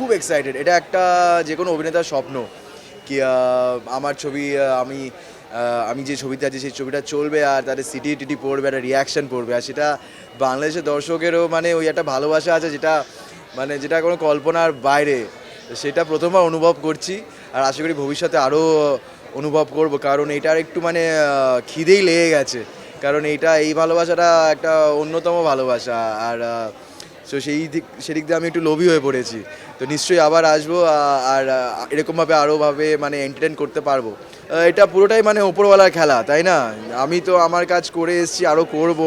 খুব এক্সাইটেড এটা একটা যে কোনো অভিনেতার স্বপ্ন কি আমার ছবি আমি আমি যে ছবিতে আছি সেই ছবিটা চলবে আর তাদের সিটি টিটি পড়বে, একটা রিয়াকশান পড়বে। আর সেটা বাংলাদেশের দর্শকেরও মানে ওই একটা ভালোবাসা আছে যেটা মানে যেটা কোনো কল্পনার বাইরে। সেটা প্রথমবার অনুভব করছি আর আশা করি ভবিষ্যতে আরও অনুভব করব। কারণ এটার একটু মানে খিদেই লেগে গেছে। কারণ এইটা, এই ভালোবাসাটা একটা অন্যতম ভালোবাসা। আর সো সেই দিক সেদিক দিয়ে আমি একটু লোভি হয়ে পড়েছি। তো নিশ্চয়ই আবার আসব আর এরকমভাবে আরোভাবে মানে এন্টারটেন করতে পারব। এটা পুরোটাই মানে ওপরওয়ালার খেলা, তাই না? আমি তো আমার কাজ করে এসেছি আরও করব।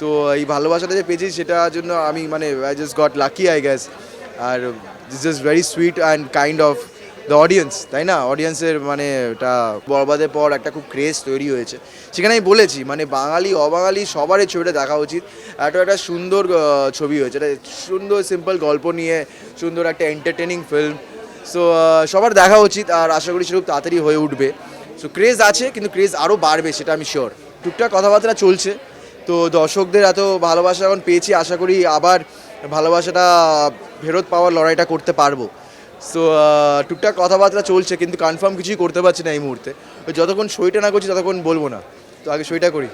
তো এই ভালোবাসাটা যে পেয়েছি, সেটার জন্য আমি মানে I just got lucky I guess R this is very sweet and kind of the audience তাই না? অডিয়েন্সের মানে এটা বরবাদের পর একটা খুব ক্রেজ তৈরি হয়েছে। সেখানে আমি বলেছি মানে বাঙালি, অবাঙালি সবার এই ছবিটা দেখা উচিত। একটা একটা সুন্দর ছবি হয়েছে। এটা সুন্দর সিম্পল গল্প নিয়ে সুন্দর একটা এন্টারটেনিং ফিল্ম সো সবার দেখা উচিত আর আশা করি খুব তাড়াতাড়ি হয়ে উঠবে। সো ক্রেজ আছে, কিন্তু ক্রেজ আরও বাড়বে, সেটা আমি শিওর টুকটাক কথাবার্তা চলছে। তো দর্শকদের এত ভালোবাসা এখন পেয়েছি, আশা করি আবার ভালোবাসাটা ফেরত পাওয়ার লড়াইটা করতে পারব। সো টুকটাক কথাবার্তা চলছে কিন্তু কনফার্ম কিছুই করতে পারছি না এই মুহূর্তে। যতক্ষণ সইটা না করছি ততক্ষণ বলব না। তো আগে সইটা করি।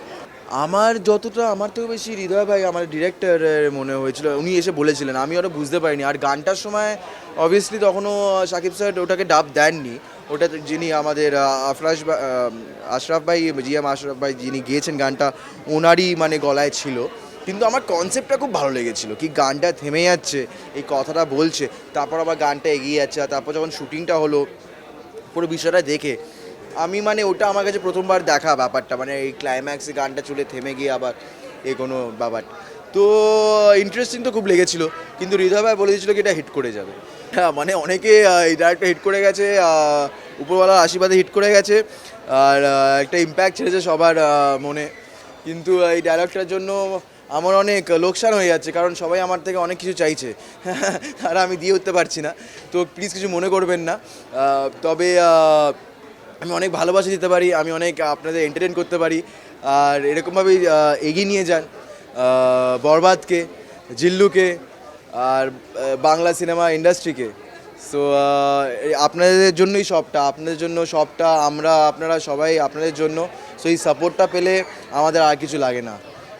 আমার যতটা আমার থেকে বেশি হৃদয় ভাই আমার ডিরেক্টরের মনে হয়েছিল উনি এসে বলেছিলেন আমি ওটা বুঝতে পারিনি। আর গানটার সময় অবভিয়াসলি তখনও সাকিব স্যার ওটাকে ডাব দেননি। ওটা যিনি আমাদের আহ, আফরাজ আশরাফ ভাই জিএম আশরাফ ভাই যিনি গিয়েছেন গানটা ওনারই মানে গলায় ছিল। কিন্তু আমার কনসেপ্টটা খুব ভালো লেগেছিল কি গানটা থেমে যাচ্ছে, এই কথাটা বলছে, তারপর আবার গানটা এগিয়ে যাচ্ছে, আর তারপর যখন শুটিংটা হলো, পুরো বিষয়টা দেখে, আমি মানে ওটা আমার কাছে প্রথমবার দেখা ব্যাপারটা মানে এই ক্লাইম্যাক্সে গানটা চলে থেমে গিয়ে আবার এ কোনো ব্যাপার। তো ইন্টারেস্টিং তো খুব লেগেছিল, কিন্তু হৃদয় ভাই বলে দিয়েছিল কি এটা হিট করে যাবে। হ্যাঁ মানে অনেকে এই ডাইরেক্টর হিট করে গেছে উপরওয়ালার আশীর্বাদে হিট করে গেছে, আর একটা ইম্প্যাক্ট ছেড়েছে সবার মনে। কিন্তু এই ডায়লগটার জন্য আমার অনেক লোকসান হয়ে যাচ্ছে, কারণ সবাই আমার থেকে অনেক কিছু চাইছে। আর আমি দিয়ে উঠতে পারছি না। তো প্লিজ কিছু মনে করবেন না। তবে আমি অনেক ভালোবাসা দিতে পারি, আমি অনেক আপনাদের এন্টারটেন করতে পারি। আর এরকমভাবেই এগিয়ে নিয়ে যান বরবাদকে, জিল্লুকে, আর বাংলা সিনেমা ইন্ডাস্ট্রিকে সো আপনাদের জন্যই সবটা, আপনাদের জন্য সবটা, আমরা, আপনারা সবাই আপনাদের জন্য। সো এই সাপোর্টটা পেলে আমাদের আর কিছু লাগে না।